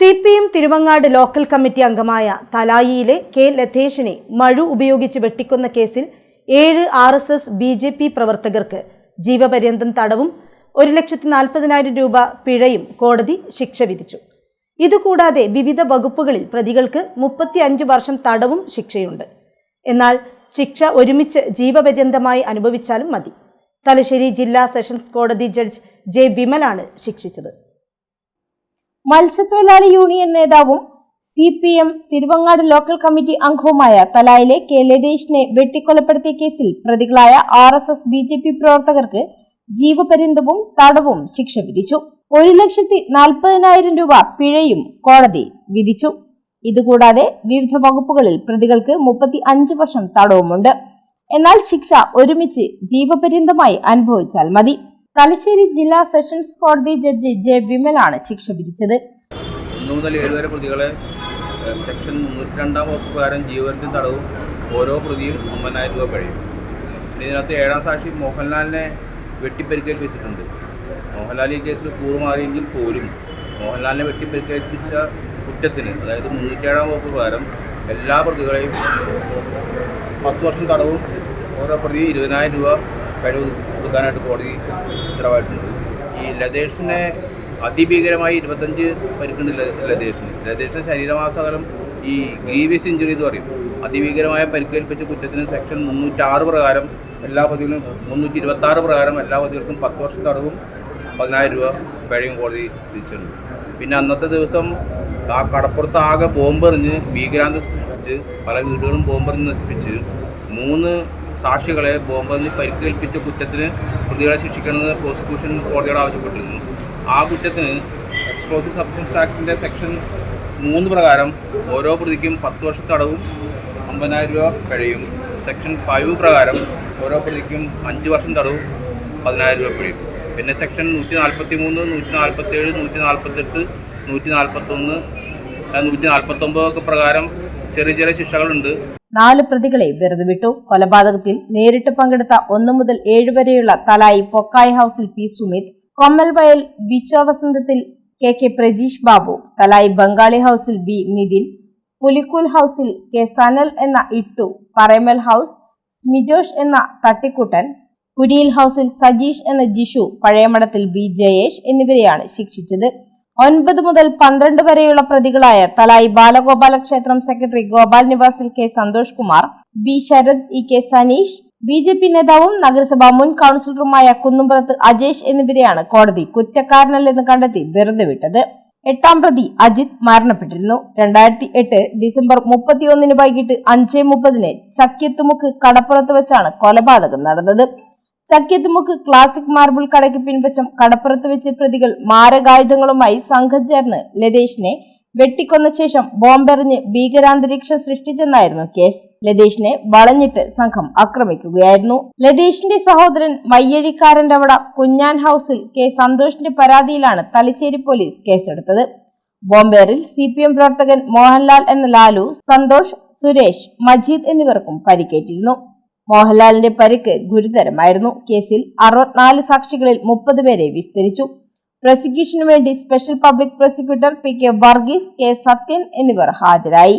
C P M Thiruvangad local committee അംഗമായ തലായിയിലെ K ലതേഷിനെ മഴു ഉപയോഗിച്ച് വെട്ടിക്കൊന്ന കേസിൽ ഏഴ് R S S B J P പ്രവർത്തകർക്ക് ജീവപര്യന്തം തടവും ഒരു ലക്ഷത്തി നാൽപ്പതിനായിരം രൂപ പിഴയും കോടതി ശിക്ഷ വിധിച്ചു. ഇതുകൂടാതെ വിവിധ വകുപ്പുകളിൽ പ്രതികൾക്ക് മുപ്പത്തി അഞ്ച് വർഷം തടവും ശിക്ഷയുണ്ട്. എന്നാൽ ശിക്ഷ ഒരുമിച്ച് ജീവപര്യന്തമായി അനുഭവിച്ചാലും മതി. തലശ്ശേരി ജില്ലാ സെഷൻസ് കോടതി ജഡ്ജ് ജെ വിമലാണ് ശിക്ഷിച്ചത്. മത്സ്യത്തൊഴിലാളി യൂണിയൻ നേതാവും C P M Thiruvangad local committee അംഗവുമായ തലായിലെ കെ ലതേഷിനെ വെട്ടിക്കൊലപ്പെടുത്തിയ കേസിൽ പ്രതികളായ R S S B J P പ്രവർത്തകർക്ക് ജീവപര്യന്തവും തടവും ശിക്ഷ വിധിച്ചു. ഒരു ലക്ഷത്തി നാൽപ്പതിനായിരം രൂപ പിഴയും കോടതി വിധിച്ചു. ഇതുകൂടാതെ വിവിധ വകുപ്പുകളിൽ പ്രതികൾക്ക് മുപ്പത്തി അഞ്ച് വർഷം തടവുമുണ്ട്. എന്നാൽ ശിക്ഷ ഒരുമിച്ച് ജീവപര്യന്തമായി അനുഭവിച്ചാൽ മതി. തലശ്ശേരി ജില്ലാ സെഷൻസ് കോടതി ജഡ്ജി ജെ വിമലാണ് ശിക്ഷ വിധിച്ചത്. പ്രതികളെ സെക്ഷൻ മുന്നൂറ്റി രണ്ടാം വകുപ്പ് പ്രകാരം ജീവനത്തിൽ തടവും ഓരോ പ്രതിയും ഒമ്പതിനായിരം രൂപ കഴിയും ഇതിനകത്ത് ഏഴാം സാക്ഷി മോഹൻലാലിനെ വെട്ടിപ്പരിക്കേൽപ്പിച്ചിട്ടുണ്ട് മോഹൻലാൽ ഈ കേസിൽ കൂറുമാറിയെങ്കിൽ പോലും മോഹൻലാലിനെ വെട്ടിപ്പരിക്കേൽപ്പിച്ച കുറ്റത്തിന് അതായത് മുന്നൂറ്റേഴാം വകുപ്പ് പ്രകാരം എല്ലാ പ്രതികളെയും പത്ത് വർഷം തടവും ഓരോ പ്രതി ഇരുപതിനായിരം രൂപ കഴിവ് കൊടുക്കാനായിട്ട് കോടതി ഉത്തരവായിട്ടുണ്ട്. ഈ ലതേഷിനെ അതിഭീകരമായി ഇരുപത്തഞ്ച് പരിക്കുണ്ട് ലതേഷിന് ലതേഷിന് ശരീരമാസകലം ഈ ഗ്രീവിയസ് ഇഞ്ചുറി എന്ന് പറയും. അതിഭീകരമായ പരിക്കേൽപ്പിച്ച കുറ്റത്തിന് സെക്ഷൻ മുന്നൂറ്റാറ് പ്രകാരം എല്ലാ പ്രതികളും മുന്നൂറ്റി ഇരുപത്താറ് പ്രകാരം എല്ലാ പ്രതികൾക്കും പത്ത് വർഷം തടവും പതിനായിരം രൂപ പിഴയും കോടതി വിധിച്ചിട്ടുണ്ട്. പിന്നെ അന്നത്തെ ദിവസം ആ കടപ്പുറത്ത് ആകെ ബോംബെറിഞ്ഞ് ഭീകരാന്തം സൃഷ്ടിച്ച് പല വീടുകളും ബോംബെറിഞ്ഞ് നശിപ്പിച്ച് മൂന്ന് സാക്ഷികളെ ബോംബെന്ന് പരിക്കേൽപ്പിച്ച കുറ്റത്തിന് പ്രതികളെ ശിക്ഷിക്കണമെന്ന് പ്രോസിക്യൂഷൻ കോടതിയോട് ആവശ്യപ്പെട്ടിരുന്നു. ആ കുറ്റത്തിന് എക്സ്പ്ലോസീവ് സബ്സ്റ്റൻസ് ആക്ടിന്റെ സെക്ഷൻ മൂന്ന് പ്രകാരം ഓരോ പ്രതിക്കും പത്ത് വർഷത്തടവും തടവും അമ്പതിനായിരം രൂപ കഴിയും. സെക്ഷൻ ഫൈവ് പ്രകാരം ഓരോ പ്രതിക്കും അഞ്ച് വർഷം തടവും പതിനായിരം രൂപ പിഴയും പിന്നെ സെക്ഷൻ നൂറ്റി നാൽപ്പത്തി മൂന്ന് നൂറ്റി നാൽപ്പത്തി ഏഴ് നൂറ്റി നാൽപ്പത്തെട്ട് നൂറ്റി നാൽപ്പത്തൊന്ന് നൂറ്റി നാൽപ്പത്തൊമ്പതൊക്കെ പ്രകാരം ചെറിയ ചെറിയ ശിക്ഷകളുണ്ട്. നാല് പ്രതികളെ വെറുതെ വിട്ടു കൊലപാതകത്തിൽ നേരിട്ട് പങ്കെടുത്ത ഒന്നു മുതൽ ഏഴ് വരെയുള്ള തലായി പൊക്കായ് ഹൌസിൽ പി സുമിത് കൊമ്മൽവയൽ വിശ്വവസന്തത്തിൽ കെ കെ പ്രജീഷ് ബാബു തലായി ബംഗാളി ഹൌസിൽ ബി നിതിൻ പുലിക്കുൽ ഹൌസിൽ കെ സനൽ എന്ന ഇട്ടു പറയമൽ ഹൌസ് സ്മിജോഷ് എന്ന തട്ടിക്കുട്ടൻ കുരിയിൽ ഹൌസിൽ സജീഷ് എന്ന ജിഷു പഴയമഠത്തിൽ ബി ജയേഷ് എന്നിവരെയാണ് ശിക്ഷിച്ചത്. ഒൻപത് മുതൽ പന്ത്രണ്ട് വരെയുള്ള പ്രതികളായ തലായി ബാലഗോപാല ക്ഷേത്രം secretary Gopal നിവാസിൽ K Santhosh Kumar B Sarath E K Saneesh B J P നേതാവും നഗരസഭാ മുൻ കൌൺസിലറുമായ കുന്നുംപുറത്ത് അജേഷ് എന്നിവരെയാണ് കോടതി കുറ്റക്കാരനല്ലെന്ന് കണ്ടെത്തി വെറുതെ വിട്ടത്. എട്ടാം പ്രതി അജിത് മരണപ്പെട്ടിരുന്നു. രണ്ടായിരത്തി എട്ട് ഡിസംബർ മുപ്പത്തിയൊന്നിന് വൈകിട്ട് അഞ്ചേ മുപ്പതിന് ചക്കിയത്തുമുക്ക് കടപ്പുറത്ത് വെച്ചാണ് കൊലപാതകം നടന്നത്. ചക്കിയത്തുമുക്ക് ക്ലാസിക് മാർബിൾ കടയ്ക്ക് പിൻവശം കടപ്പുറത്ത് വെച്ച് പ്രതികൾ മാരകായുധങ്ങളുമായി സംഘം ചേർന്ന് ലതേഷിനെ വെട്ടിക്കൊന്ന ശേഷം ബോംബെറിഞ്ഞ് ഭീകരാന്തരീക്ഷം സൃഷ്ടിച്ചെന്നായിരുന്നു കേസ്. ലതീഷിനെ വളഞ്ഞിട്ട് സംഘം ആക്രമിക്കുകയായിരുന്നു. ലതീഷിന്റെ സഹോദരൻ മയ്യഴിക്കാരന്റെ അവിടെ കുഞ്ഞാൻ ഹൌസിൽ കെ. സന്തോഷിന്റെ പരാതിയിലാണ് തലശ്ശേരി പോലീസ് കേസെടുത്തത്. ബോംബേറിൽ സി പി എം പ്രവർത്തകൻ മോഹൻലാൽ എന്ന ലാലു സന്തോഷ് സുരേഷ് മജീദ് എന്നിവർക്കും പരിക്കേറ്റിരുന്നു. മോഹൻലാലിന്റെ പരിക്ക് ഗുരുതരമായിരുന്നു. കേസിൽ അറുപത്തിനാല് സാക്ഷികളിൽ മുപ്പത് പേരെ വിസ്തരിച്ചു. പ്രോസിക്യൂഷനു വേണ്ടി special public prosecutor P K Varghese K Sathyan എന്നിവർ ഹാജരായി.